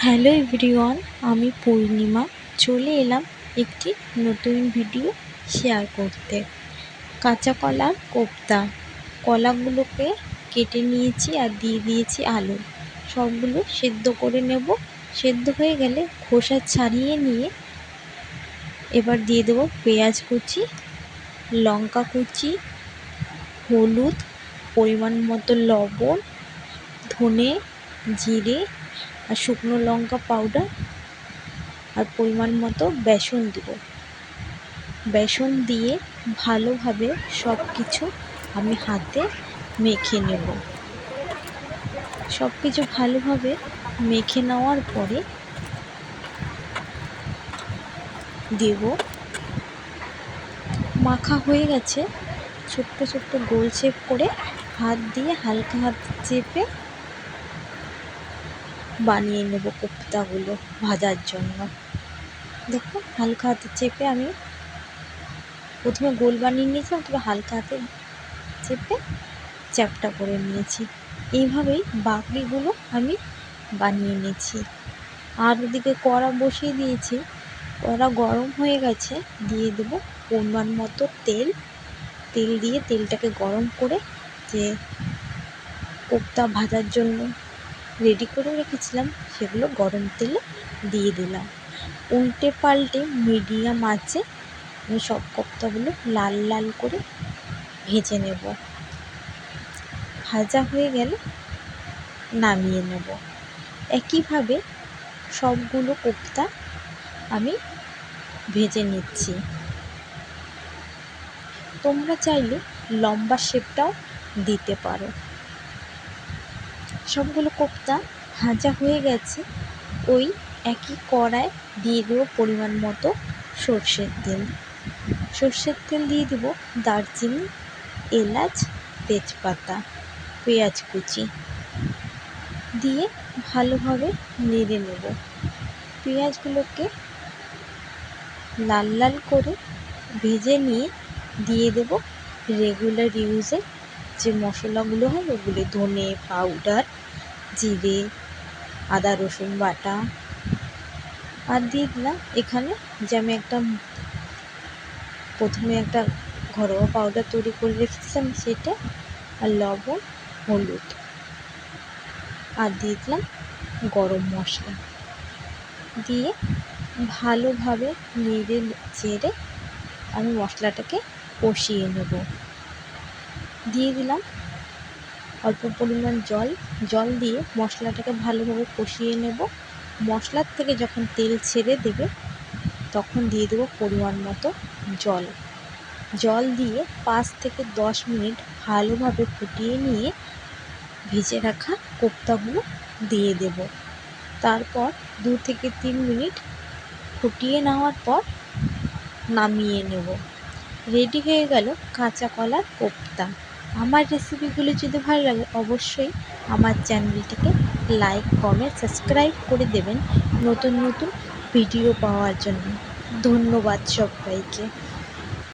Hello everyone, আমি পূর্ণিমা। চলে এলাম একটি নতুন ভিডিও শেয়ার করতে। কাঁচা কলার কোপ্তা। কলাগুলোকে কেটে নিয়েছি আর দিয়ে দিয়েছি আলু। সবগুলো সেদ্ধ করে নেব। সেদ্ধ হয়ে গেলে খোসা ছাড়িয়ে নিয়ে এবার দিয়ে দেবো পেঁয়াজ কুচি, লঙ্কা কুচি, হলুদ, পরিমাণ মতো লবণ, ধনে, জিরে আর শুকনো লঙ্কা পাউডার আর পরিমাণ মতো বেসন দেবো। বেসন দিয়ে ভালোভাবে সব কিছু আমি হাতে মেখে নেব। সব কিছু ভালোভাবে মেখে নেওয়ার পরে দেব। মাখা হয়ে গেছে। ছোট্ট ছোট্ট গোল শেপ করে হাত দিয়ে হালকা হাত চেপে বানিয়ে নেব কোপ্তাগুলো ভাজার জন্য। দেখো, হালকা হাতে চেপে আমি প্রথমে গোল বানিয়ে নিয়েছিলাম তবে হালকা হাতে চেপে চ্যাপটা করে নিয়েছি। এইভাবেই বাকিগুলো আমি বানিয়ে নিয়েছি। আর ওদিকে কড়া বসিয়ে দিয়েছি। কড়া গরম হয়ে গেছে, দিয়ে দেবো পরিমাণ মতো তেল। তেল দিয়ে তেলটাকে গরম করে যে কোপ্তা ভাজার জন্য রেডি করে রেখেছিলাম, সেগুলো গরম তেলে দিয়ে দিলাম। উল্টে পাল্টে মিডিয়াম আঁচে আমি সব কোপ্তাগুলো লাল লাল করে ভেজে নেব। ভাজা হয়ে গেলে নামিয়ে নেব। একইভাবে সবগুলো কোপ্তা আমি ভেজে নিচ্ছি। তোমরা চাইলে লম্বা শেপটাও দিতে পারো। সবগুলো কোপ্তা ভাজা হয়ে গেছে। ওই একই কড়ায় দিয়ে দেবো পরিমাণ মতো সর্ষের তেল। সর্ষের তেল দিয়ে দেবো দারচিনি, এলাচ, তেজপাতা, পেঁয়াজ কুচি। দিয়ে ভালোভাবে নেড়ে নেব। পেঁয়াজগুলোকে লাল লাল করে ভেজে নিয়ে দিয়ে দেবো রেগুলার ইউজে যে মশলাগুলো হয় ওগুলো ধনে পাউডার জিরে, আদা, রসুন বাটা আর দিয়ে দিলাম। এখানে যে আমি একটা প্রথমে একটা ঘরোয়া পাউডার তৈরি করে রেখেছিলাম সেটা আর লবণ, হলুদ আর দিয়ে দিলাম গরম মশলা। দিয়ে ভালোভাবে নেড়ে চেড়ে আমি মশলাটাকে কষিয়ে নেব। দিয়ে দিলাম। অল্প পরিমাণ জল। জল দিয়ে মশলাটাকে ভালোভাবে কষিয়ে নেব। মশলার থেকে যখন তেল ছেড়ে দেবে, তখন দিয়ে দেবো পরিমাণ মতো জল। জল দিয়ে পাঁচ থেকে দশ মিনিট ভালোভাবে ফুটিয়ে নিয়ে ভেজে রাখা কোপ্তাগুলো দিয়ে দেব। তারপর দু থেকে তিন মিনিট ফুটিয়ে নেওয়ার পর নামিয়ে নেব। রেডি হয়ে গেল কাঁচা কলার কোপ্তা। আমার রেসিপিগুলি যদি ভালো লাগে, অবশ্যই আমার চ্যানেলটিকে লাইক কমেন্ট সাবস্ক্রাইব করে দেবেন নতুন নতুন ভিডিও পাওয়ার জন্য। ধন্যবাদ সবাইকে।